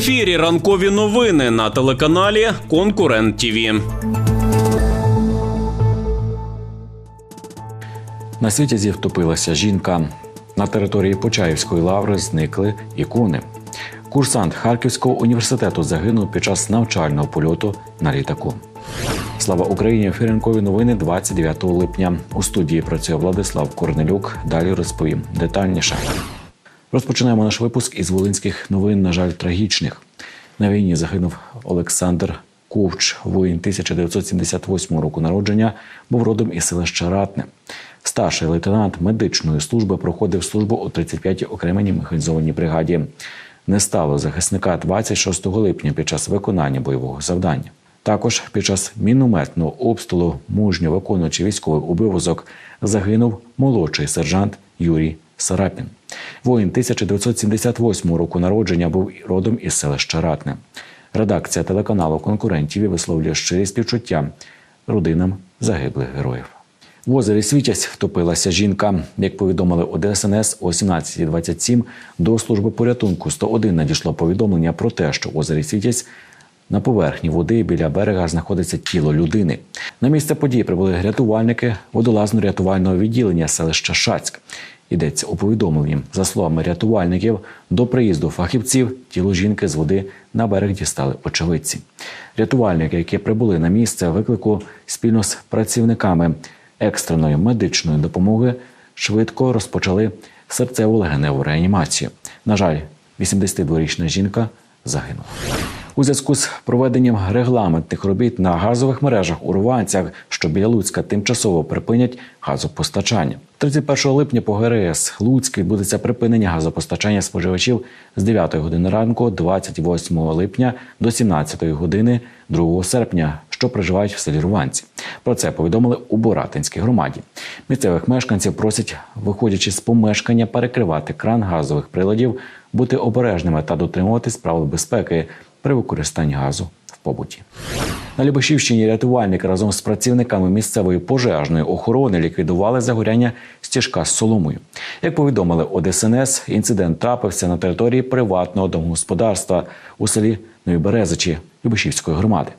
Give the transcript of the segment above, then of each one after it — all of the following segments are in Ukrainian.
ефірі ранкові новини на телеканалі Конкурент ТІВІ. На світязі втопилася жінка. На території Почаївської лаври зникли ікони. Курсант Харківського університету загинув під час навчального польоту на літаку. Слава Україні! Ефір «Ранкові новини 29 липня. У студії працює Владислав Корнелюк. Далі розповім детальніше. Розпочинаємо наш випуск із волинських новин, на жаль, трагічних. На війні загинув Олександр Ковч, воїн 1978 року народження, був родом із селища Ратне. Старший лейтенант медичної служби проходив службу у 35-й окремій механізованій бригаді. Не стало захисника 26 липня під час виконання бойового завдання. Також під час мінометного обстрілу, мужньо виконуючи військовий обов'язок, загинув молодший сержант Юрій Сарапін. Воїн 1978 року народження був родом із селища Ратне. Редакція телеканалу конкурентів висловлює щирі співчуття родинам загиблих героїв. В озері Світязь втопилася жінка. Як повідомили у ДСНС о 17.27 до служби порятунку 101 надійшло повідомлення про те, що в озері Світязь на поверхні води біля берега знаходиться тіло людини. На місце події прибули рятувальники водолазно-рятувального відділення селища Шацьк. Йдеться у повідомленні. За словами рятувальників, до приїзду фахівців тіло жінки з води на берег дістали очевидці. Рятувальники, які прибули на місце виклику спільно з працівниками екстреної медичної допомоги, швидко розпочали серцево легеневу реанімацію. На жаль, 82-річна жінка загинула. У зв'язку з проведенням регламентних робіт на газових мережах у Руванцях, що біля Луцька тимчасово припинять газопостачання. 31 липня по ГРС Луцьк відбудеться припинення газопостачання споживачів з 9 години ранку, 28 липня до 17 години 2 серпня, що проживають в селі Руванці. Про це повідомили у Боратинській громаді. Місцевих мешканців просять, виходячи з помешкання, перекривати кран газових приладів, бути обережними та дотримуватись правил безпеки при використанні газу в побуті. На Любешівщині рятувальники разом з працівниками місцевої пожежної охорони ліквідували загоряння стіжка з соломою. Як повідомили ОДСНС, інцидент трапився на території приватного домогосподарства у селі Нові Березичі громади.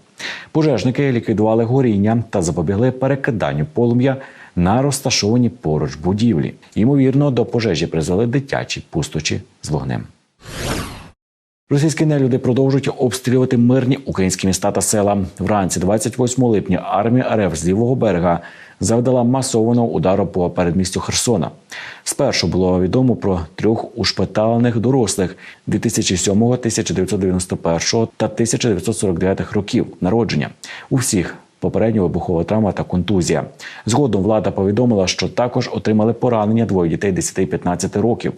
Пожежники ліквідували горіння та запобігли перекиданню полум'я на розташовані поруч будівлі. Ймовірно, до пожежі призвели дитячі пусточі з вогнем. Російські нелюди продовжують обстрілювати мирні українські міста та села. Вранці 28 липня армія РФ з лівого берега завдала масованого удару по передмістю Херсона. Спершу було відомо про трьох ушпиталених дорослих 2007, 1991 та 1949 років народження. У всіх попередня вибухова травма та контузія. Згодом влада повідомила, що також отримали поранення двоє дітей 10-15 років.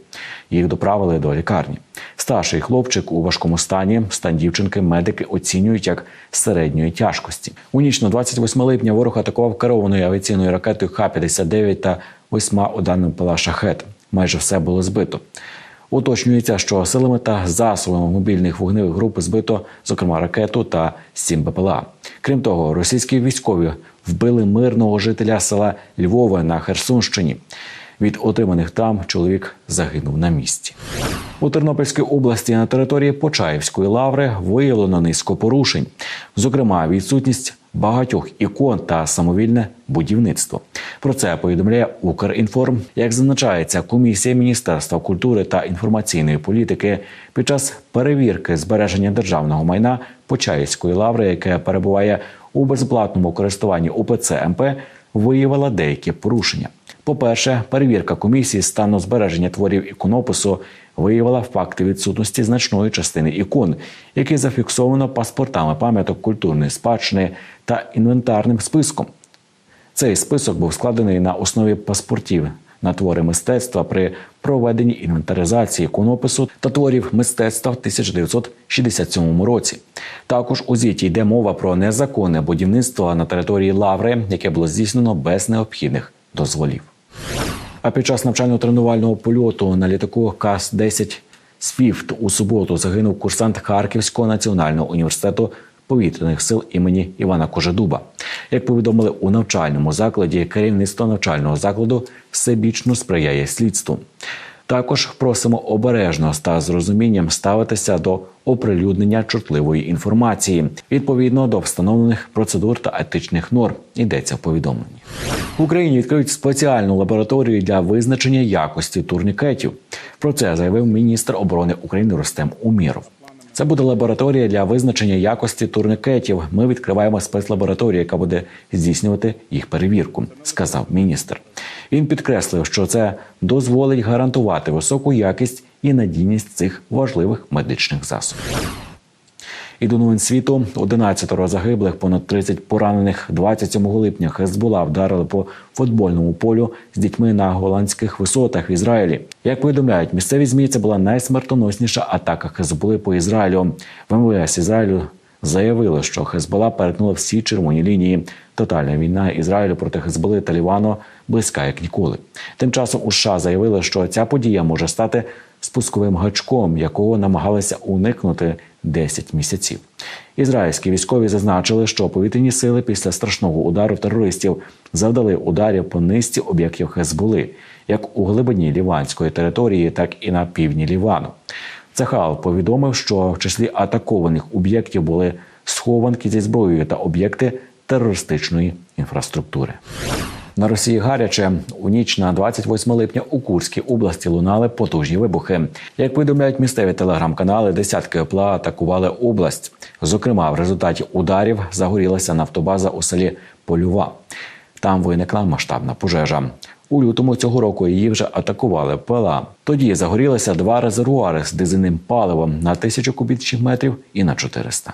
Їх доправили до лікарні. Старший хлопчик у важкому стані. Стан дівчинки медики оцінюють як середньої тяжкості. У ніч на 28 липня ворог атакував керованою авіаційною ракетою Х-59 та восьма ударним ПЛА «Шахет». Майже все було збито. Уточнюється, що силами та засобами мобільних вогневих груп збито, зокрема, ракету та сім БПЛА. Крім того, російські військові вбили мирного жителя села Львова на Херсонщині. Від отриманих травм чоловік загинув на місці. У Тернопільській області на території Почаївської лаври виявлено низку порушень, зокрема, відсутність багатьох ікон та самовільне будівництво. Про це повідомляє Укрінформ. Як зазначається, комісія Міністерства культури та інформаційної політики під час перевірки збереження державного майна Почаївської лаври, яке перебуває у безплатному користуванні УПЦ МП, виявила деякі порушення. По-перше, перевірка комісії стану збереження творів іконопису виявила факти відсутності значної частини ікон, які зафіксовано паспортами пам'яток культурної спадщини та інвентарним списком. Цей список був складений на основі паспортів на твори мистецтва при проведенні інвентаризації іконопису та творів мистецтва в 1967 році. Також у звіті йде мова про незаконне будівництво на території Лаври, яке було здійснено без необхідних дозволів. А під час навчально-тренувального польоту на літаку КАС-10 «Свіфт» у суботу загинув курсант Харківського національного університету повітряних сил імені Івана Кожедуба. Як повідомили у навчальному закладі, керівництво навчального закладу всебічно сприяє слідству. Також просимо обережно та з розумінням ставитися до оприлюднення чутливої інформації відповідно до встановлених процедур та етичних норм. Йдеться в повідомленні. В Україні відкриють спеціальну лабораторію для визначення якості турнікетів. Про це заявив міністр оборони України Рустем Уміров. Це буде лабораторія для визначення якості турникетів. Ми відкриваємо спецлабораторію, яка буде здійснювати їх перевірку, сказав міністр. Він підкреслив, що це дозволить гарантувати високу якість і надійність цих важливих медичних засобів. І до новин світу 11 загиблих, понад 30 поранених. 27 липня Хезбула вдарили по футбольному полю з дітьми на голландських висотах в Ізраїлі. Як повідомляють місцеві змі, це була найсмертоносніша атака Хезбули по Ізраїлю. В МВС Ізраїлю заявили, що Хезбола перетнула всі червоні лінії. Тотальна війна Ізраїлю проти Хезболи та Лівану близька як ніколи. Тим часом у США заявили, що ця подія може стати спусковим гачком, якого намагалися уникнути 10 місяців. Ізраїльські військові зазначили, що повітряні сили після страшного удару терористів завдали ударів по низці об'єктів Хезболи, як у глибині ліванської території, так і на півдні Лівану. Цахал повідомив, що в числі атакованих об'єктів були схованки зі зброєю та об'єкти терористичної інфраструктури. На Росії гаряче у ніч на 28 липня у Курській області лунали потужні вибухи. Як повідомляють місцеві телеграм-канали, десятки ОПЛА атакували область. Зокрема, в результаті ударів загорілася нафтобаза у селі Полюва. Там виникла масштабна пожежа. У лютому цього року її вже атакували пила. Тоді загорілися два резервуари з дизельним паливом на тисячу кубічних метрів і на 400.